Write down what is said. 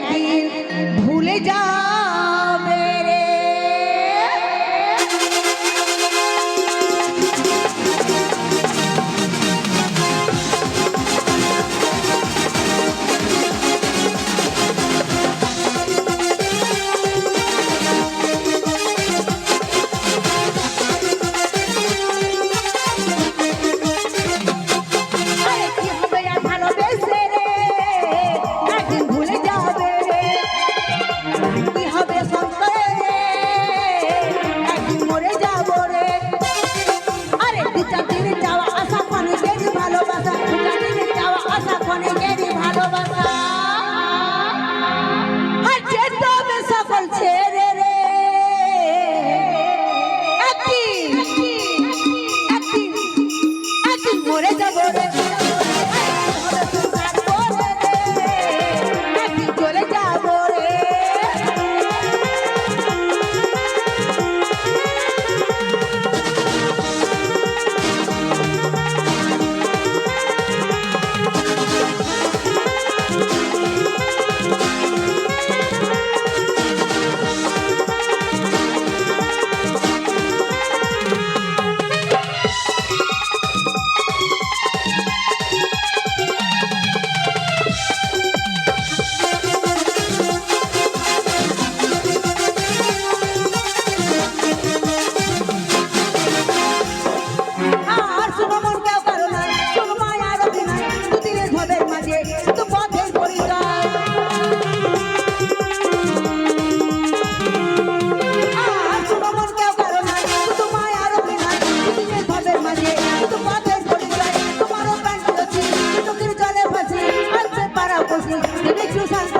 একদিন ভুলে যাবে পরিচয় তোমারও